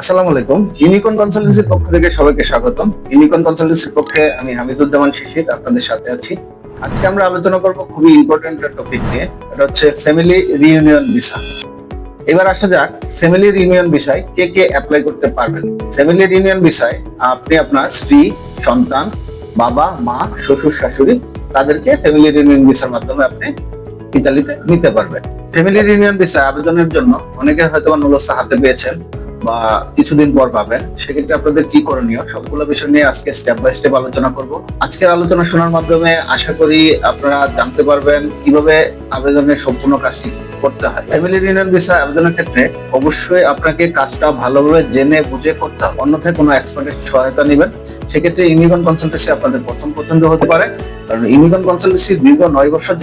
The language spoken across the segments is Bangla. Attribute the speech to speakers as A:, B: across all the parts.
A: আসসালামু আলাইকুম। ইউনিকন কনসালটেন্সির পক্ষ থেকে সবাইকে স্বাগতম। ইউনিকন কনসালটেন্সির পক্ষে আমি হামিদুজ্জামান শিশির আপনাদের সাথে আছি। আজকে আমরা আলোচনা করব খুবই ইম্পর্টেন্ট একটা টপিক নিয়ে। এটা হচ্ছে ফ্যামিলি ভিসা এবার আসা যাক ফ্যামিলি রিউনিয়ন ভিসায় কে কে অ্যাপ্লাই করতে পারবেন। ফ্যামিলি রিউনিয়ন ভিসায় আপনি আপনার স্ত্রী, সন্তান, বাবা, মা, শ্বশুর, শাশুড়ি, তাদেরকে ফ্যামিলি রিউনিয়ন ভিসার মাধ্যমে আপনি ইতালিতে নিতে পারবেন। ফ্যামিলি রিউনিয়ন ভিসা আবেদনের জন্য অনেকে হয়তো নুলস্তা হাতে পেয়েছেন। বা কিছুদিন পর পাবেন। সেক্ষেত্রে আপনাদের কি করণীয়? সবগুলো বিষয় নিয়ে আজকে স্টেপ বাই স্টেপ আলোচনা করব। আজকের আলোচনা শোনার মাধ্যমে আশা করি আপনারা জানতে পারবেন কীভাবে আবেদনের সম্পূর্ণ কাজটি করতে হয়। ফ্যামিলি ইউনিয়ন ভিসা আবেদনের ক্ষেত্রে অবশ্যই আপনাকে কাজটা ভালোভাবে জেনে বুঝে করতে হবে। অন্যথায় কোনো এক্সপার্টের সহায়তা নেবেন। সেক্ষেত্রে ইউনিকন কনসালটেন্সি আপনাদের প্রথম পছন্দ হতে পারে। কারণ কনসালটেন্সি দীর্ঘ নয় বছর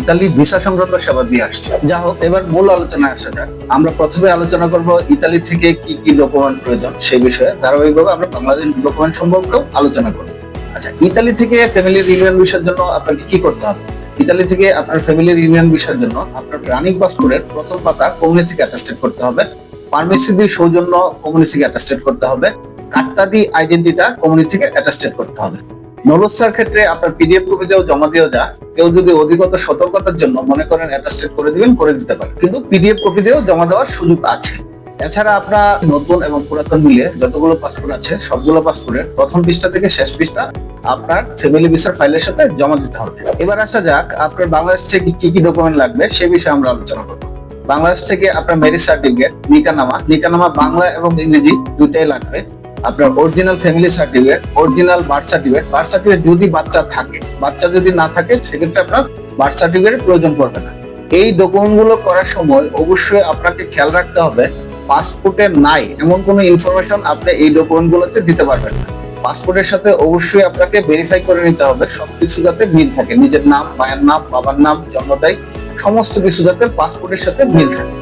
A: ইতালি ভিসা সংক্রান্ত সেবা দিয়ে আসছে। যা হোক, এবার মূল আলোচনায় আসা যাক। আমরা প্রথমে আলোচনা করব ইতালি থেকে কি কি ডকুমেন্ট প্রয়োজন সেই বিষয়ে। ধারাবাহিকভাবে আমরা বাংলাদেশ ডকুমেন্ট সম্পর্কেও আলোচনা করব। আচ্ছা ইতালি থেকে ফ্যামিলি ইউনিয়ন ভিসার জন্য আপনাকে কি করতে হবে? ইতালি থেকে আপনার ফ্যামিলি ইউনিয়ন ভিসার জন্য আপনার রানিং পাসপোর্টের প্রথম পাতা কমিউনি থেকে অ্যাটাস্টেড করতে হবে। পারমিসিভি সৌজন্য কমিউনি থেকে অ্যাটাস্টেড করতে হবে। কার্তাদি আইডেন্টিটা কমিউনি থেকে অ্যাটাস্টেড করতে হবে। নলসার ক্ষেত্রে আপনার পিডিএফ কপি দিয়েও জমা দিয়েও যা, কেউ যদি অধিকত সতর্কতার জন্য মনে করেন অ্যাটাস্টেড করে দিবেন, করে দিতে পারেন। কিন্তু পিডিএফ কপি দিয়েও জমা দেওয়ার সুযোগ আছে। এছাড়া আপনার নতুন এবং পুরাতন মিলিয়ে যতগুলো পাসপোর্ট আছে, সবগুলো পাসপোর্টের প্রথম পৃষ্ঠা থেকে শেষ পৃষ্ঠা আপনার ফ্যামিলি ভিসার ফাইলের সাথে জমা দিতে হবে। এবার আসা যাক, আপনার বাংলাদেশ থেকে কি কি ডকুমেন্ট লাগবে, সে বিষয়ে আমরা আলোচনা করব। বাংলাদেশ থেকে আপনার ম্যারিজ সার্টিফিকেট নিকানামা নিকানামা বাংলা এবং ইংরেজি দুইটাই লাগবে। আপনার original family certificate original birth certificate birth certificate যদি বাচ্চা থাকে, বাচ্চা যদি না থাকে, সেক্ষেত্রে আপনার বার্থ সার্টিফিকেটের প্রয়োজন পড়বে না। এই ডকুমেন্টগুলো করার সময় অবশ্যই আপনাকে খেয়াল রাখতে হবে পাসপোর্টে নাই এমন কোনো ইনফরমেশন আপনি এই ডকুমেন্ট গুলোতে দিতে পারবেন না। পাসপোর্টের সাথে অবশ্যই আপনাকে ভেরিফাই করে নিতে হবে, সবকিছু যাতে মিল থাকে। নিজের নাম, মায়ের নাম, বাবার নাম জন্ম তারিখ সমস্ত কিছু যাতে পাসপোর্টের সাথে মিল থাকে।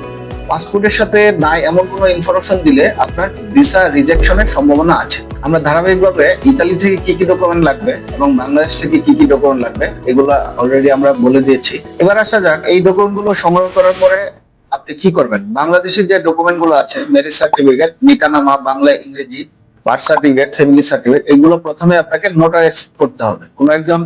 A: পাসপোর্টের সাথে নাই এমন কোনো ইনফরমেশন দিলে আপনার ভিসা রিজেকশনের সম্ভাবনা আছে। আমরা ধারাবাহিকভাবে ইতালি থেকে কি কি ডকুমেন্ট লাগবে এবং বাংলাদেশ থেকে কি কি ডকুমেন্ট লাগবে, এগুলো অলরেডি আমরা বলে দিয়েছি। এবার আসা যাক, এই ডকুমেন্টগুলো সংগ্রহ করার পরে আপনি কি করবেন? বাংলাদেশের যে ডকুমেন্টগুলো আছে ম্যারেজ সার্টিফিকেট নিকানামা বাংলা, ইংরেজি বার্থ সার্টিফিকেট ফ্যামিলি সার্টিফিকেট এগুলো প্রথমে আপনাকে নোটারি করতে হবে। কোনো একজন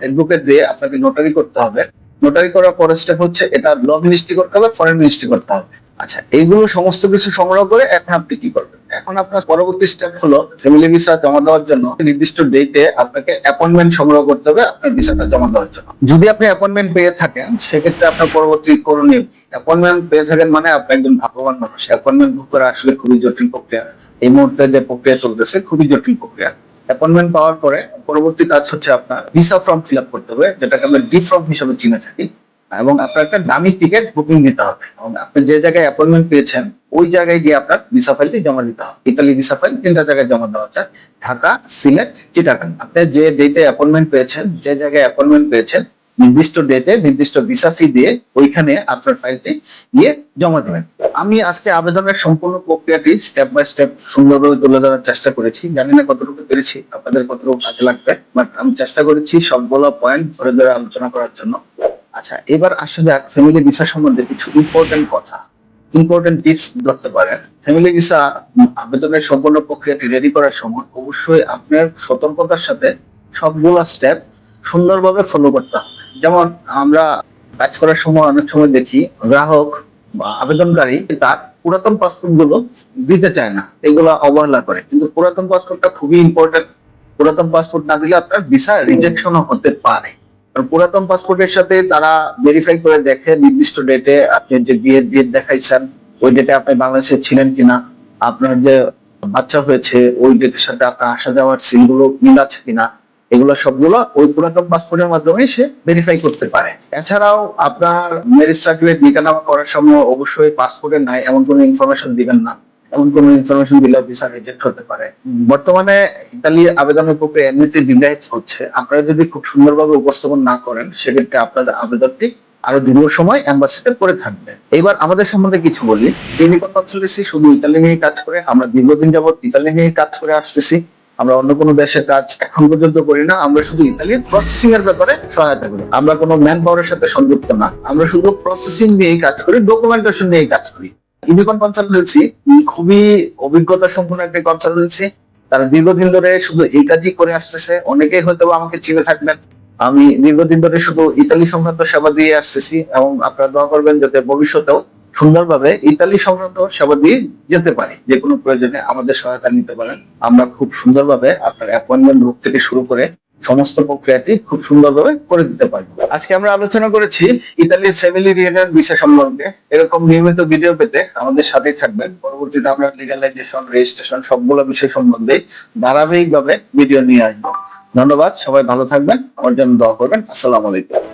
A: অ্যাডভোকেট দিয়ে আপনাকে নোটারি করতে হবে। নোটারি করার পরের স্টেপ হচ্ছে এটা ল মিনিস্ট্রি করতে হবে ফরেন মিনিস্ট্রি করতে হবে। আচ্ছা এইগুলো সমস্ত কিছু সংগ্রহ করে এখন আপনি কি করবেন? এখন আপনার পরবর্তী স্টেপ হলো ফ্যামিলি ভিসা জমা দেওয়ার জন্য নির্দিষ্ট ডেটে আপনাকে অ্যাপয়েন্টমেন্ট সংগ্রহ করতে হবে আপনার ভিসাটা জমা দেওয়ার জন্য। যদি আপনি অ্যাপয়েন্টমেন্ট পেয়ে থাকেন, সেক্ষেত্রে আপনার পরবর্তী করণীয় অ্যাপয়েন্টমেন্ট পেয়ে থাকেন মানে আপনি একজন ভাগ্যবান মানুষ। অ্যাপয়েন্টমেন্ট বুক করা আসলে খুবই জটিল প্রক্রিয়া। এই মুহূর্তে যে প্রক্রিয়া চলতেছে খুবই জটিল প্রক্রিয়া। অ্যাপয়েন্টমেন্ট পাওয়ার পরে পরবর্তী কাজ হচ্ছে আপনার ভিসা ফর্ম ফিল আপ করতে হবে, যেটাকে আমরা ডি ফর্ম হিসেবে চিনে থাকি। এবং আপনার একটা দামি টিকিট বুকিং দিতে হবে। এবং আপনি যে জায়গায় অ্যাপয়েন্টমেন্ট পেয়েছেন, ওই জায়গায় গিয়ে আপনার ভিসা ফাইলটি জমা দিতে হবে। ইতালি ভিসা ফাইল তিনটা জায়গায় জমা দেওয়া যায় ঢাকা, সিলেট, চিটাগাং। আপনি যে ডেটে অ্যাপয়েন্টমেন্ট পেয়েছেন, যে জায়গায় অ্যাপয়েন্টমেন্ট পেয়েছেন, নির্দিষ্ট ডেটে নির্দিষ্ট ভিসা ফি দিয়ে ওইখানে আপনার ফাইলটি গিয়ে জমা দেবেন। আমি আজকে আবেদনের সম্পূর্ণ প্রক্রিয়াটি স্টেপ বাই স্টেপ সুন্দরভাবে তুলে ধরার চেষ্টা করেছি। জানি না কতটুকু পেরেছি, আপনাদের কতটুকু কাজে লাগবে বাট আমি চেষ্টা করেছি সবগুলো পয়েন্ট ধরে ধরে আলোচনা করার জন্য। আচ্ছা এবার আসা যাক ফ্যামিলি ভিসা সম্বন্ধে কিছু ইম্পর্টেন্ট কথা। ইম্পর্টেন্ট টিপস ধরতে পারেন। ফ্যামিলি ভিসা আবেদনের সম্পূর্ণ প্রক্রিয়াটি রেডি করার সময় অবশ্যই আপনার সতর্কতার সাথে সবগুলা স্টেপ সুন্দরভাবে ফলো করতে হবে। যেমন, আমরা কাজ করার সময় অনেক সময় দেখি গ্রাহক বা আবেদনকারী তার পুরাতন পাসপোর্টগুলো দিতে চায় না, এগুলো অবহেলা করে। কিন্তু পুরাতন পাসপোর্টটা খুবই ইম্পর্টেন্ট পুরাতন পাসপোর্ট না দিলে আপনার ভিসা রিজেকশনও হতে পারে। পুরাতন পাসপোর্টের সাথে তারা ভেরিফাই করে দেখে নির্দিষ্ট ডেটে আপনি যে বিয়ের ডেট দেখাইছেন, ওই ডেটে আপনি বাংলাদেশে ছিলেন কিনা, আপনার যে বাচ্চা হয়েছে, ওই ডেটের সাথে আপনার আসা যাওয়ার সিলগুলো মিল আছে কিনা, এগুলো সবগুলো ওই পুরাতন পাসপোর্টের মাধ্যমে সে ভেরিফাই করতে পারে। এছাড়াও আপনার ম্যারেজ সার্টিফিকেট নিকানামা করার সময় অবশ্যই পাসপোর্টের নাই, এমন কোনো ইনফরমেশন দিবেন না। এমন কোনো ইনফরমেশন দিলে ভিসা রিজেক্ট হতে পারে। বর্তমানে ইতালি আবেদনের প্রক্রিয়া এমনিতে ডিলাইট হচ্ছে আপনারা যদি খুব সুন্দরভাবে উপস্থাপন না করেন, সেক্ষেত্রে আপনাদের আবেদনটি আরও দীর্ঘ সময় অ্যাম্বাসিতে পড়ে থাকবে। এবার আমাদের সম্বন্ধে কিছু বলি। ক্লিনিক্যাল কনসালটেন্সি শুধু ইতালি নিয়ে কাজ করে, আমরা দীর্ঘদিন যাবত ইতালি নিয়ে কাজ করে আসতেছি। আমরা অন্য কোনো দেশের কাজ এখন পর্যন্ত করি না, আমরা শুধু ইতালির প্রসেসিং এর ব্যাপারে সহায়তা করি। আমরা কোনো ম্যান পাওয়ারের সাথে সংযুক্ত না। আমরা শুধু প্রসেসিং নিয়েই কাজ করি ডকুমেন্টেশন নিয়েই কাজ করি। ইউনিকন কনসালটেন্সি খুবই অভিজ্ঞতা সম্পন্ন একটা কনসালটেন্সি তারা দীর্ঘদিন ধরে শুধু এই কাজই করে আসতেছে। অনেকেই হয়তো আমাকে চিনে থাকবেন। আমি দীর্ঘদিন ধরে শুধু ইতালি সংক্রান্ত সেবা দিয়ে আসতেছি এবং আপনারা দোয়া করবেন যাতে ভবিষ্যতেও সুন্দরভাবে ইতালি সংক্রান্ত সেবা দিয়ে যেতে পারি। যে কোনো প্রয়োজনে আমাদের সহায়তা নিতে পারেন। আমরা খুব সুন্দরভাবে আপনার অ্যাপয়েন্টমেন্ট বুক থেকে শুরু করে সমস্ত প্রক্রিয়াটি খুব সুন্দরভাবে করে দিতে পারব। আজকে আমরা আলোচনা করেছি ইতালির ফ্যামিলি রিলেটেড বিষয় সম্পর্কে। এরকম নিয়মিত ভিডিও পেতে আমাদের সাথেই থাকবেন। পরবর্তীতে আমরা লিগালাইজেশন রেজিস্ট্রেশন সবগুলো বিষয় সম্বন্ধে ধারাবাহিকভাবে ভিডিও নিয়ে আসব। ধন্যবাদ, সবাই ভালো থাকবেন। আমার জন্য দোয়া করবেন। আসসালাম আলাইকুম।